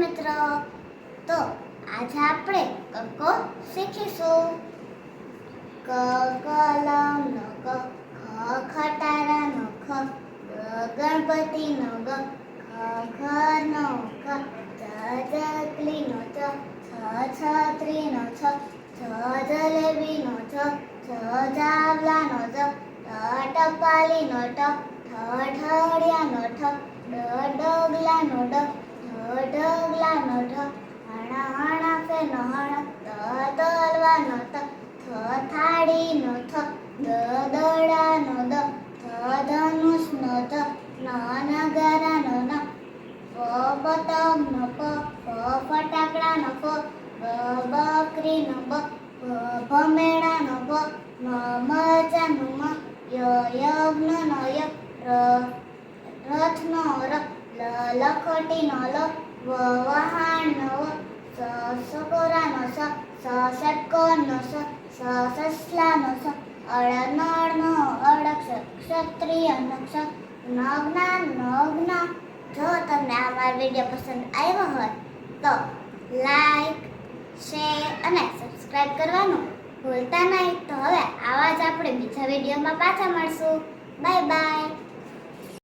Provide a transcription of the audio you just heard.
મિત્રો. તો આજે આપણે કક્કો શીખીશું. ક કલમ નો ક ખ ખટારા નો ખ ગણપતિ નો ગ ખ ખ નો ખ ચ ચકલી નો ચ છ છત્રી નો છ છ જલેબી નો છ છ જાવલા નો જ ટ ટપાલી નો ટ ઠ ઠડિયા નો ઠ ડ ડગલા નો ડ હણા ફે નો હણ ત તલવા ત થ થાળી નો થ દ દડા નો દ ધ ધનુષ નો ધ ન નગારા નો ન પ પતંગ નો પ ફ ફટાકડા નો ફ બ બકરી નો બ ભ ભમેડા નો ભ મ મજા નો મ ય યજ્ઞ નો ય ર રથ નો ર લ લખટી નો લ વ વહાણ નો વ સ સકોરાનો સ સ સ સ સસલા સ અળ નળ નો ક્ષ- ક્ષત્રિય નો ક્ષ નગ્ના નગ્ન જો તમને અમારો વીડિયો પસંદ આવ્યો હોય તો લાઈક શેર અને સબસ્ક્રાઈબ કરવાનું ભૂલતા નહીં તો હવે આવા જ આપણે બીજા વિડીયોમાં પાછા મળશું બાય બાય